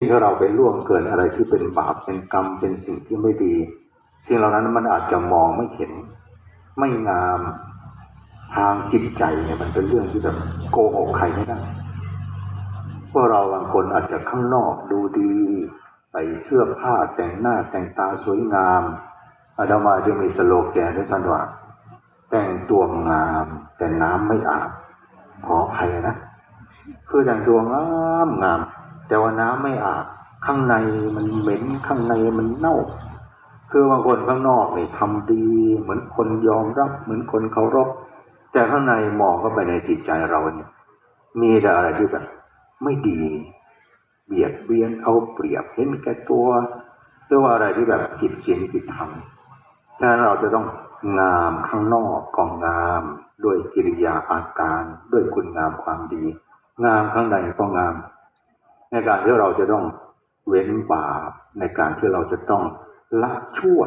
ที่เราไปล่วงเกินอะไรที่เป็นบาปเป็นกรรมเป็นสิ่งที่ไม่ดี สิ่งเหล่านั้นมันอาจจะมองไม่เห็น ไม่งามทางจิตใจเนี่ยมันเป็นเรื่องที่แบบโกหกใครไม่ได้พวกเราบางคนอาจจะข้างนอกดูดี ใส่เสื้อผ้าแต่งหน้าแต่งตาสวยงามอาดามาจะมีสโลแกนด้วยสันว่าแต่งตัวงามแต่น้ำไม่อาบขออภัยนะ คือแต่งตัวงามงาม แต่ว่าน้ำไม่อาบข้างในมันเหม็นข้างในมันเน่า คือบางคนข้างนอกนี่ทำดี เหมือนคนยอมรับ เหมือนคนเคารพ แต่ข้างในมองเข้าไปในจิตใจเราเนี่ยมีแต่อะไรที่แบบไม่ดี เบียดเบียนเอาเปรียบเห็นแก่ตัวหรือว่าอะไรที่แบบผิดศีลผิดธรรมฉะนั้นเราจะต้องงามข้างนอกก็งามด้วยกิริยาอาการ ด้วยคุณงามความดี งามข้างในก็งาม ในการที่เราจะต้องเว้นบาปในการที่เราจะต้องละชั่ว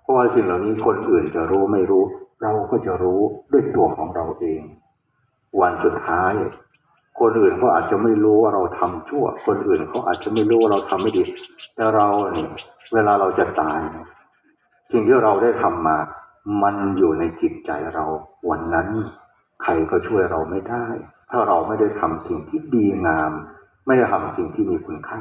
เพราะว่าสิ่งเหล่านี้คนอื่นจะรู้ไม่รู้ เราก็จะรู้ด้วยตัวของเราเอง วันสุดท้าย คนอื่นเขาอาจจะไม่รู้ว่าเราทำชั่ว คนอื่นเขาอาจจะไม่รู้ว่าเราทำไม่ดี แต่เราเนี่ยเวลาเราจะตาย สิ่งที่เราได้ทำมา มันอยู่ในจิตใจเรา วันนั้น ใครก็ช่วยเราไม่ได้ ถ้าเราไม่ได้ทำสิ่งที่ดีงาม ไม่ได้ทำสิ่งที่มีคุณค่า